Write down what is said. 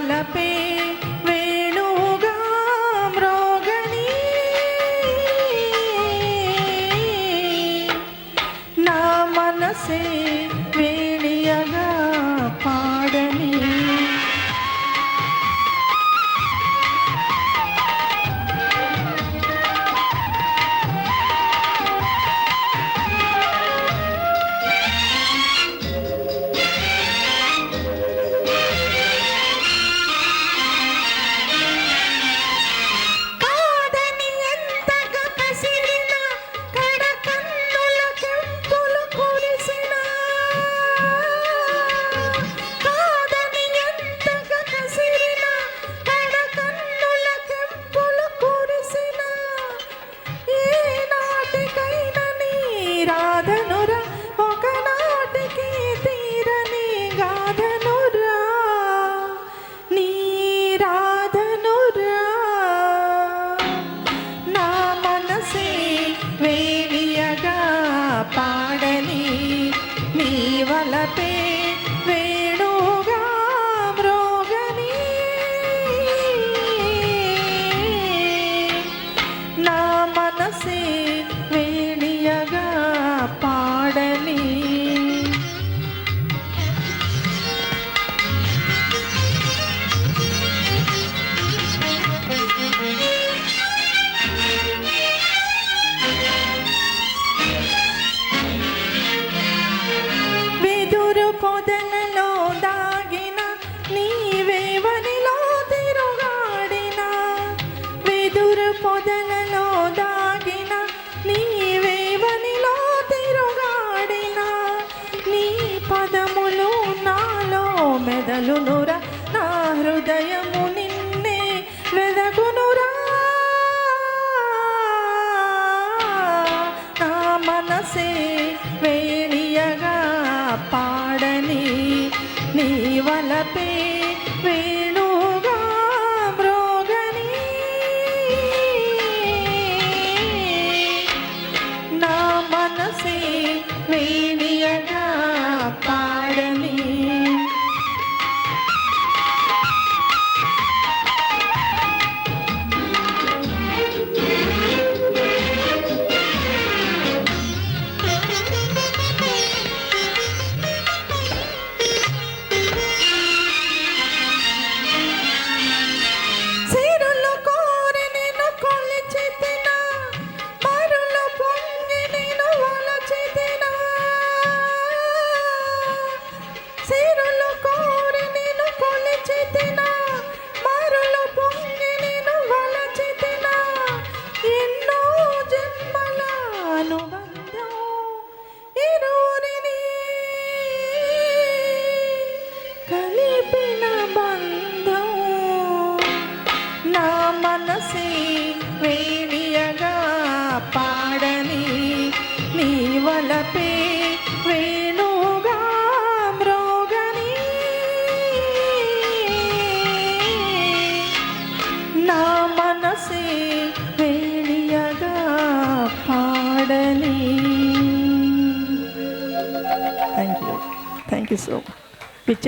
জ্বালা পেয়ে la pena. శోధనలో దాగిన నీవే వనిలో తిరుగాడిన. వెదురు పొదలలో దాగిన నీవే వనిలో తిరుగాడిన. నీ పదములు నాలో మెదలునురా నా హృదయము నిన్నే వెదగునురా నా మనసే వేడియగా పా వలపే వేణుగా thank you so much.